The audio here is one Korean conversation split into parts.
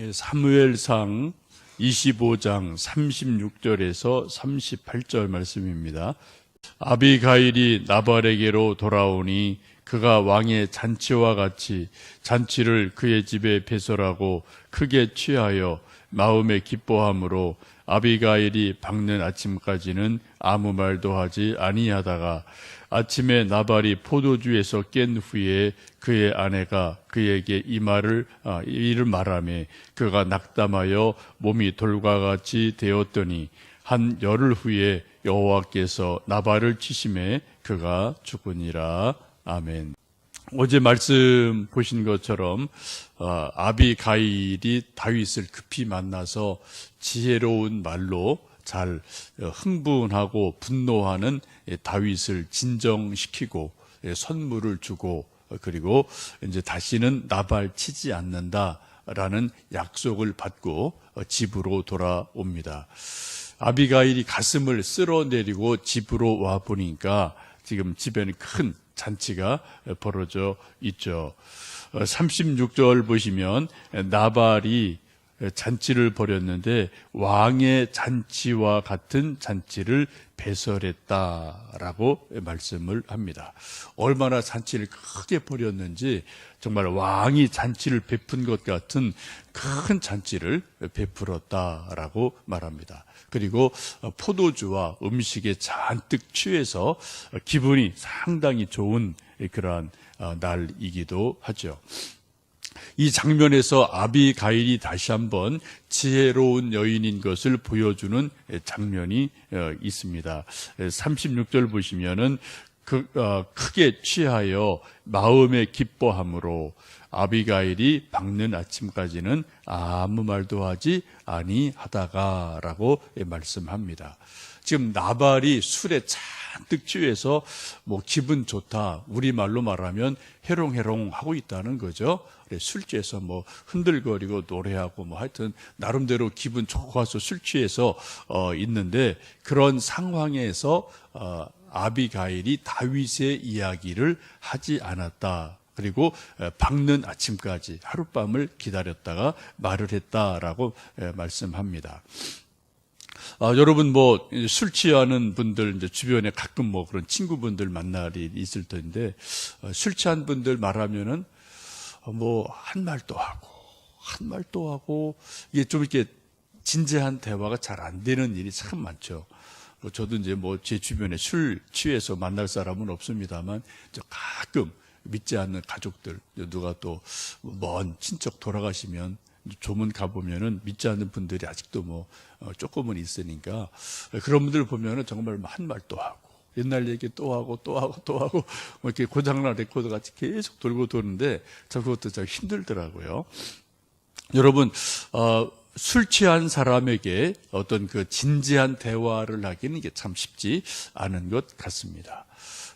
예, 사무엘상 25장 36절에서 38절 말씀입니다. 아비가일이 나발에게로 돌아오니 그가 왕의 잔치와 같이 잔치를 그의 집에 배설하고 크게 취하여 마음에 기뻐함으로 아비가일이 밝는 아침까지는 아무 말도 하지 아니하다가 아침에 나발이 포도주에서 깬 후에 그의 아내가 그에게 이 말을 아, 이를 말하며 그가 낙담하여 몸이 돌과 같이 되었더니 한 열흘 후에 여호와께서 나발을 치심에 그가 죽으니라 아멘. 어제 말씀 보신 것처럼 어, 아비가일이 다윗을 급히 만나서 지혜로운 말로 잘 어, 흥분하고 분노하는 예, 다윗을 진정시키고 예, 선물을 주고 어, 그리고 이제 다시는 나발 치지 않는다라는 약속을 받고 어, 집으로 돌아옵니다. 아비가일이 가슴을 쓸어내리고 집으로 와 보니까 지금 집에는 큰 잔치가 벌어져 있죠. 36절 보시면 나발이 잔치를 벌였는데 왕의 잔치와 같은 잔치를 배설했다라고 말씀을 합니다. 얼마나 잔치를 크게 벌였는지 정말 왕이 잔치를 베푼 것 같은 큰 잔치를 베풀었다라고 말합니다. 그리고 포도주와 음식에 잔뜩 취해서 기분이 상당히 좋은 그러한 날이기도 하죠. 이 장면에서 아비가일이 다시 한번 지혜로운 여인인 것을 보여주는 장면이 어, 있습니다. 36절 보시면은 그, 어, 크게 취하여 마음에 기뻐함으로 아비가일이 밝는 아침까지는 아무 말도 하지 아니하다가라고 말씀합니다. 지금 나발이 술에 잔뜩 취해서 뭐 기분 좋다 우리 말로 말하면 해롱해롱 하고 있다는 거죠. 술 취해서 뭐 흔들거리고 노래하고 뭐 하여튼 나름대로 기분 좋아서 술 취해서 어 있는데 그런 상황에서 어 아비가일이 다윗의 이야기를 하지 않았다. 그리고 밝는 아침까지 하룻밤을 기다렸다가 말을 했다라고 말씀합니다. 아, 여러분 뭐 술 취하는 분들 이제 주변에 가끔 뭐 그런 친구분들 만날 일이 있을 텐데 어, 술 취한 분들 말하면은 어, 뭐한 말또 하고 한말또 하고 이게 좀 이렇게 진지한 대화가 잘 안 되는 일이 참 많죠. 뭐 저도 이제 뭐 제 주변에 술 취해서 만날 사람은 없습니다만 저 가끔 믿지 않는 가족들 누가 또 먼 친척 돌아가시면 조문 가보면은 믿지 않는 분들이 아직도 뭐 어, 조금은 있으니까 그런 분들 보면은 정말 한 말 또 하고 옛날 얘기 또 하고 또 하고 또 하고 뭐 이렇게 고장난 레코드 같이 계속 돌고 도는데 참 그것도 참 힘들더라고요. 여러분 어, 술 취한 사람에게 어떤 그 진지한 대화를 하기는 이게 참 쉽지 않은 것 같습니다.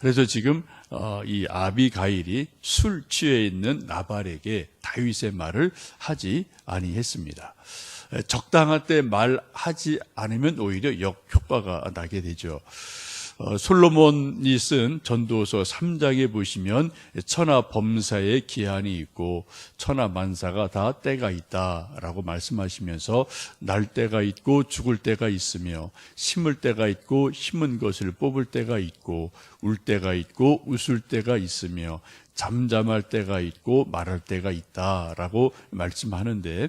그래서 지금 어, 이 아비가일이 술 취해 있는 나발에게 다윗의 말을 하지 아니했습니다. 적당할 때 말하지 않으면 오히려 역효과가 나게 되죠. 어, 솔로몬이 쓴 전도서 3장에 보시면 천하 범사의 기한이 있고 천하 만사가 다 때가 있다라고 말씀하시면서 날 때가 있고 죽을 때가 있으며 심을 때가 있고 심은 것을 뽑을 때가 있고 울 때가 있고 웃을 때가 있으며 잠잠할 때가 있고 말할 때가 있다라고 말씀하는데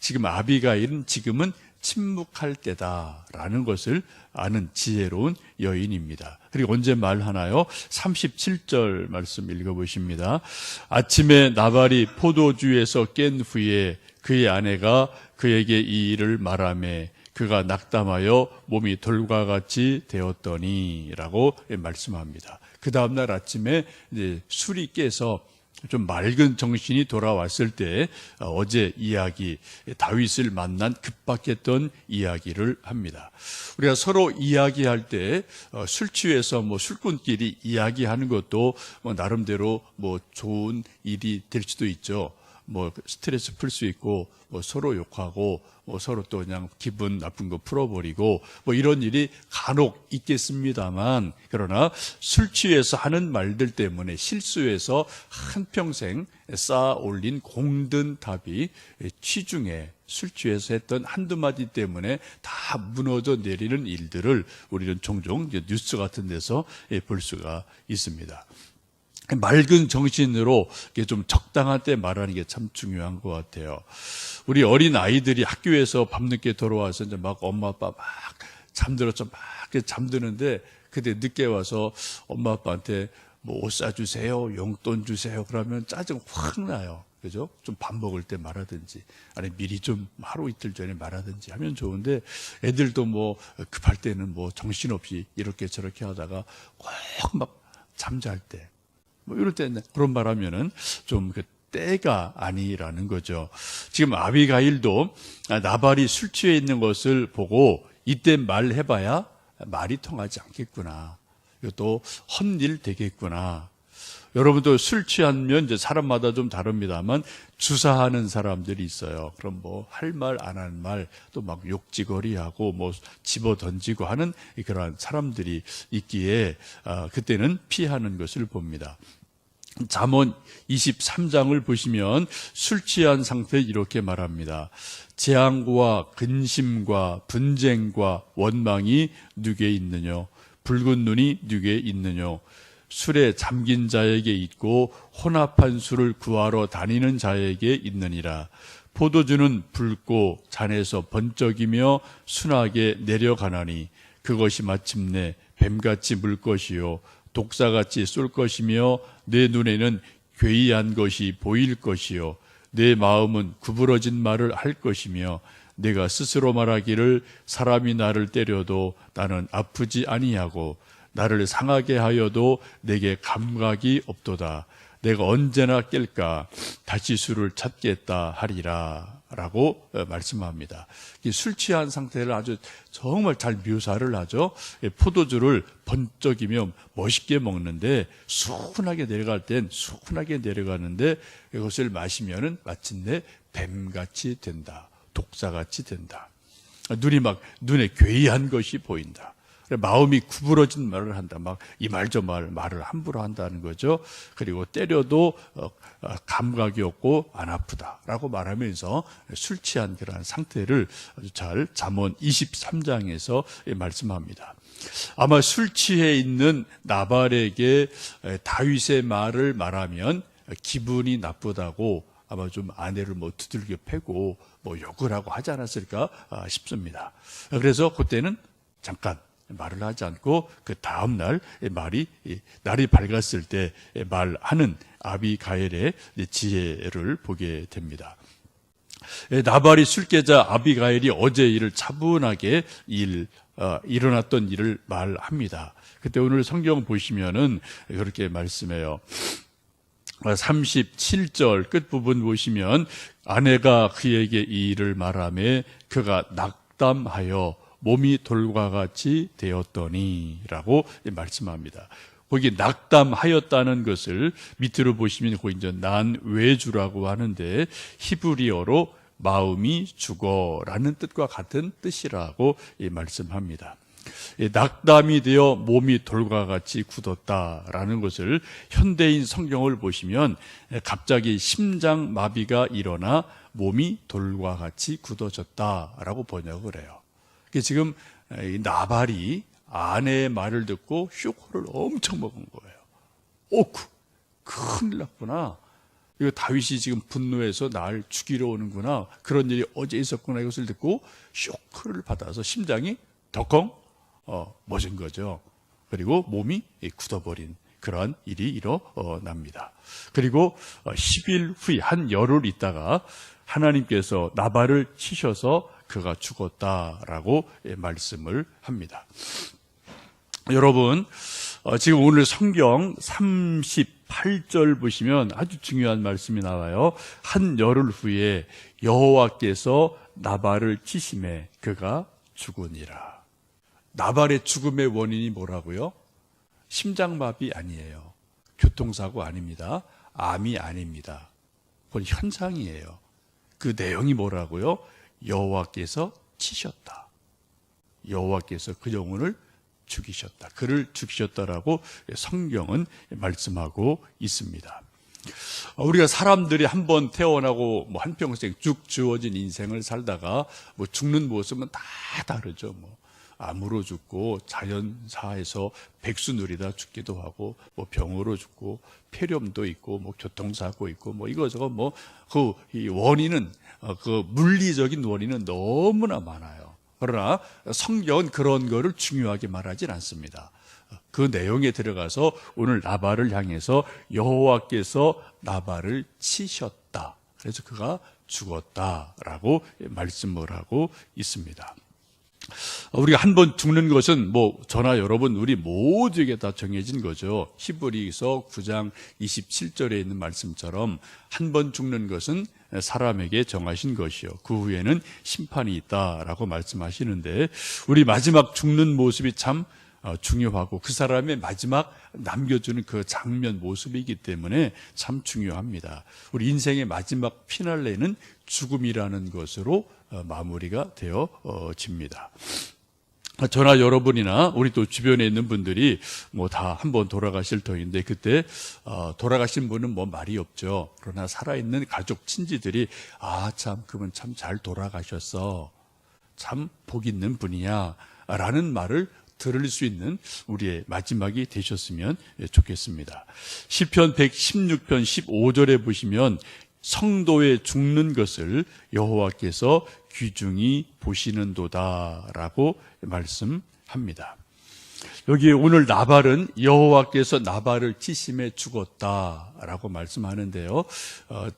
지금 아비가일은 지금은 침묵할 때다라는 것을 아는 지혜로운 여인입니다. 그리고 언제 말하나요? 37절 말씀 읽어보십니다. 아침에 나발이 포도주에서 깬 후에 그의 아내가 그에게 이 일을 말하며 그가 낙담하여 몸이 돌과 같이 되었더니라고 말씀합니다. 그 다음날 아침에 이제 술이 깨서 좀 맑은 정신이 돌아왔을 때 어, 어제 이야기 다윗을 만난 급박했던 이야기를 합니다. 우리가 서로 이야기할 때 술 취해서 뭐 술꾼끼리 이야기하는 것도 뭐 나름대로 뭐 좋은 일이 될 수도 있죠. 뭐 스트레스 풀 수 있고 뭐 서로 욕하고 뭐 서로 또 그냥 기분 나쁜 거 풀어버리고 뭐 이런 일이 간혹 있겠습니다만 그러나 술 취해서 하는 말들 때문에 실수해서 한평생 쌓아 올린 공든 답이 취중에 술 취해서 했던 한두 마디 때문에 다 무너져 내리는 일들을 우리는 종종 뉴스 같은 데서 예, 볼 수가 있습니다. 맑은 정신으로 이게 좀 적당한 때 말하는 게 참 중요한 것 같아요. 우리 어린 아이들이 학교에서 밤늦게 돌아와서 이제 막 엄마 아빠 막 잠들었죠. 막 잠드는데 그때 늦게 와서 엄마 아빠한테 뭐 옷 사주세요, 용돈 주세요. 그러면 짜증 확 나요. 그죠? 좀 밥 먹을 때 말하든지, 아니 미리 좀 하루 이틀 전에 말하든지 하면 좋은데, 애들도 뭐 급할 때는 뭐 정신없이 이렇게 저렇게 하다가 꼭 막 잠잘 때, 뭐 이럴 때 그런 말 하면은 좀 그 때가 아니라는 거죠. 지금 아비가일도 나발이 술 취해 있는 것을 보고 이때 말해봐야 말이 통하지 않겠구나. 이것도 헛일 되겠구나. 여러분도 술 취하면 이제 사람마다 좀 다릅니다만 주사하는 사람들이 있어요. 그럼 뭐 할 말 안 할 말 또 막 욕지거리하고 뭐 집어 던지고 하는 그러한 사람들이 있기에 아, 그때는 피하는 것을 봅니다. 잠언 23장을 보시면 술 취한 상태 이렇게 말합니다. 재앙과 근심과 분쟁과 원망이 누게 있느냐? 붉은 눈이 누게 있느냐? 술에 잠긴 자에게 있고 혼합한 술을 구하러 다니는 자에게 있느니라. 포도주는 붉고 잔에서 번쩍이며 순하게 내려가나니 그것이 마침내 뱀같이 물 것이요 독사같이 쏠 것이며 내 눈에는 괴이한 것이 보일 것이요 내 마음은 구부러진 말을 할 것이며 내가 스스로 말하기를 사람이 나를 때려도 나는 아프지 아니하고 나를 상하게 하여도 내게 감각이 없도다. 내가 언제나 깰까 다시 술을 찾겠다 하리라. 라고 어, 말씀합니다. 이술 취한 상태를 아주 정말 잘 묘사를 하죠. 예, 포도주를 번쩍이며 멋있게 먹는데 수훈하게 내려갈 땐 수훈하게 내려가는데 이것을 마시면은 마침내 뱀같이 된다. 독사같이 된다. 눈이 막 눈에 괴이한 것이 보인다. 마음이 구부러진 말을 한다. 막 이 말 저 말 말을 함부로 한다는 거죠. 그리고 때려도 어, 어, 감각이 없고 안 아프다라고 말하면서 술 취한 그러한 상태를 아주 잘 잠언 23장에서 말씀합니다. 아마 술 취해 있는 나발에게 다윗의 말을 말하면 기분이 나쁘다고 아마 좀 아내를 뭐 두들겨 패고 뭐 욕을 하고 하지 않았을까 아, 싶습니다. 그래서 그때는 잠깐 말을 하지 않고 그 다음 날 말이 날이 밝았을 때 말하는 아비가엘의 지혜를 보게 됩니다. 나발이 술깨자 아비가엘이 어제 일을 차분하게 일 어, 일어났던 일을 말합니다. 그때 오늘 성경 보시면은 그렇게 말씀해요. 37절 끝부분 보시면 아내가 그에게 이 일을 말하며 그가 낙담하여 몸이 돌과 같이 되었더니라고 말씀합니다. 거기 낙담하였다는 것을 밑으로 보시면 거기 이제 난 외주라고 하는데 히브리어로 마음이 죽어라는 뜻과 같은 뜻이라고 말씀합니다. 낙담이 되어 몸이 돌과 같이 굳었다라는 것을 현대인 성경을 보시면 갑자기 심장 마비가 일어나 몸이 돌과 같이 굳어졌다라고 번역을 해요. 지금 나발이 아내의 말을 듣고 쇼크를 엄청 먹은 거예요. 오쿠, 큰일 났구나. 이거 다윗이 지금 분노해서 날 죽이러 오는구나. 그런 일이 어제 있었구나. 이것을 듣고 쇼크를 받아서 심장이 덜컹 어, 멎은 거죠. 그리고 몸이 굳어버린 그러한 일이 일어납니다. 그리고 10일 후에 한 열흘 있다가 하나님께서 나발을 치셔서 그가 죽었다라고 말씀을 합니다. 여러분, 어, 지금 오늘 성경 38절 보시면 아주 중요한 말씀이 나와요. 한 열흘 후에 여호와께서 나발을 치심에 그가 죽으니라. 나발의 죽음의 원인이 뭐라고요? 심장마비 아니에요. 교통사고 아닙니다. 암이 아닙니다. 그건 현상이에요. 그 내용이 뭐라고요? 여호와께서 치셨다. 여호와께서 그 영혼을 죽이셨다. 그를 죽이셨다라고 성경은 말씀하고 있습니다. 우리가 사람들이 한 번 태어나고 뭐 한평생 쭉 주어진 인생을 살다가 뭐 죽는 모습은 다 다르죠. 뭐 암으로 죽고 자연사에서 백수 누리다 죽기도 하고 뭐 병으로 죽고 폐렴도 있고 뭐 교통사고 있고 뭐 이거저거 뭐그 원인은 어, 그 물리적인 원인은 너무나 많아요. 그러나 성경은 그런 거를 중요하게 말하진 않습니다. 그 내용에 들어가서 오늘 나발을 향해서 여호와께서 나발을 치셨다. 그래서 그가 죽었다라고 말씀을 하고 있습니다. 우리가 한 번 죽는 것은 뭐 저나 여러분 우리 모두에게 다 정해진 거죠. 히브리서 9장 27절에 있는 말씀처럼 한 번 죽는 것은 사람에게 정하신 것이요. 그 후에는 심판이 있다라고 말씀하시는데 우리 마지막 죽는 모습이 참 어, 중요하고 그 사람의 마지막 남겨주는 그 장면 모습이기 때문에 참 중요합니다. 우리 인생의 마지막 피날레는 죽음이라는 것으로 어, 마무리가 되어집니다. 저나 여러분이나 우리 또 주변에 있는 분들이 뭐 다 한번 돌아가실 터인데 그때 어, 돌아가신 분은 뭐 말이 없죠. 그러나 살아있는 가족 친지들이 아 참 그분 참 잘 돌아가셨어. 참 복 있는 분이야. 라는 말을 들을 수 있는 우리의 마지막이 되셨으면 좋겠습니다. 시편 116편 15절에 보시면 성도의 죽는 것을 여호와께서 귀중히 보시는도다라고 말씀합니다. 여기 오늘 나발은 여호와께서 나발을 치심에 죽었다라고 말씀하는데요. 어,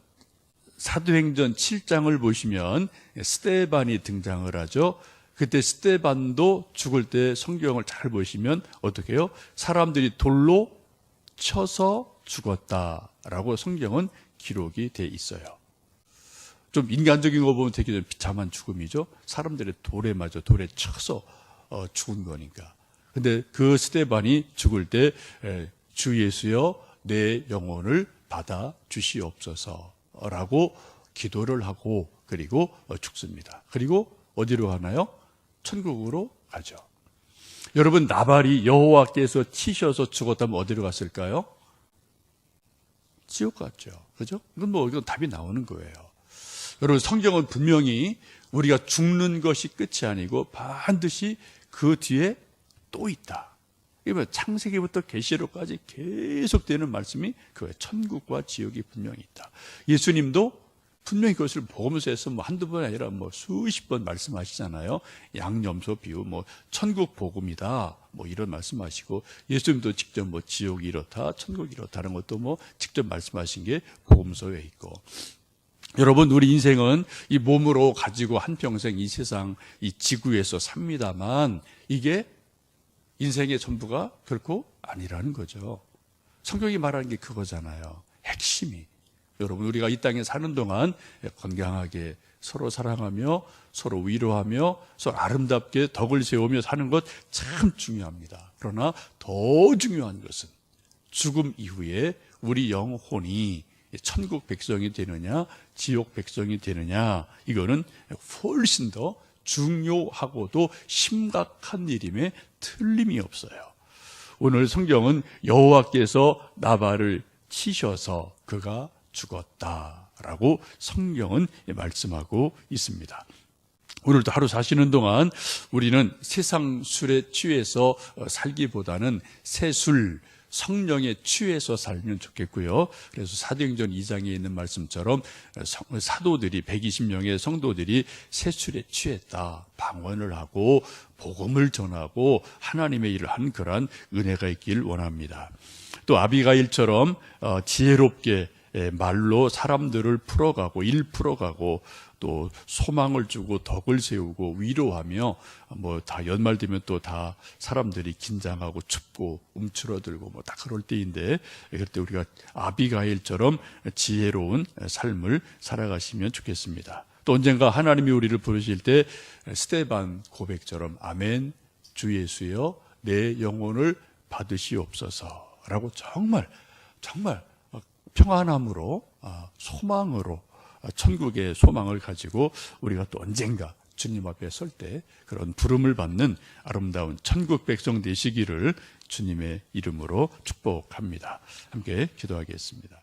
사도행전 7장을 보시면 스테반이 등장을 하죠. 그때 스테반도 죽을 때 성경을 잘 보시면 어떻게 해요? 사람들이 돌로 쳐서 죽었다라고 성경은 기록이 돼 있어요. 좀 인간적인 거 보면 되게 비참한 죽음이죠. 사람들의 돌에 맞아 돌에 쳐서 어, 죽은 거니까. 근데 그 스테반이 죽을 때 주 예수여 내 영혼을 받아 주시옵소서라고 기도를 하고 그리고 어, 죽습니다. 그리고 어디로 가나요? 천국으로 가죠. 여러분 나발이 여호와께서 치셔서 죽었다면 어디로 갔을까요? 지옥 갔죠. 그죠? 이건 뭐 이건 답이 나오는 거예요. 여러분 성경은 분명히 우리가 죽는 것이 끝이 아니고 반드시 그 뒤에 또 있다. 이거 창세기부터 계시록까지 계속되는 말씀이 그 천국과 지옥이 분명히 있다. 예수님도 분명히 그것을 복음서에서 뭐 한두 번 아니라 뭐 수십 번 말씀하시잖아요. 양념소 비유, 뭐 천국 복음이다. 뭐 이런 말씀하시고 예수님도 직접 뭐 지옥이 이렇다, 천국이 이렇다는 것도 뭐 직접 말씀하신 게 복음서에 있고. 여러분, 우리 인생은 이 몸으로 가지고 한 평생 이 세상, 이 지구에서 삽니다만 이게 인생의 전부가 결코 아니라는 거죠. 성경이 말하는 게 그거잖아요. 핵심이. 여러분 우리가 이 땅에 사는 동안 건강하게 서로 사랑하며 서로 위로하며 서로 아름답게 덕을 세우며 사는 것 참 중요합니다. 그러나 더 중요한 것은 죽음 이후에 우리 영혼이 천국 백성이 되느냐 지옥 백성이 되느냐 이거는 훨씬 더 중요하고도 심각한 일임에 틀림이 없어요. 오늘 성경은 여호와께서 나발을 치셔서 그가 죽었다라고 성경은 말씀하고 있습니다. 오늘도 하루 사시는 동안 우리는 세상 술에 취해서 살기보다는 새술, 성령에 취해서 살면 좋겠고요. 그래서 사도행전 2장에 있는 말씀처럼 사도들이 120명의 성도들이 새술에 취했다. 방언을 하고 복음을 전하고 하나님의 일을 한 그러한 은혜가 있길 원합니다. 또 아비가일처럼 어, 지혜롭게 예, 말로 사람들을 풀어가고 일 풀어가고 또 소망을 주고 덕을 세우고 위로하며 뭐 다 연말 되면 또 다 사람들이 긴장하고 춥고 움츠러들고 뭐 다 그럴 때인데 그럴 때 우리가 아비가일처럼 지혜로운 삶을 살아가시면 좋겠습니다. 또 언젠가 하나님이 우리를 부르실 때 스테반 고백처럼 아멘 주 예수여 내 영혼을 받으시옵소서라고 정말 정말 평안함으로 아, 소망으로 천국의 소망을 가지고 우리가 또 언젠가 주님 앞에 설 때 그런 부름을 받는 아름다운 천국 백성 되시기를 주님의 이름으로 축복합니다. 함께 기도하겠습니다.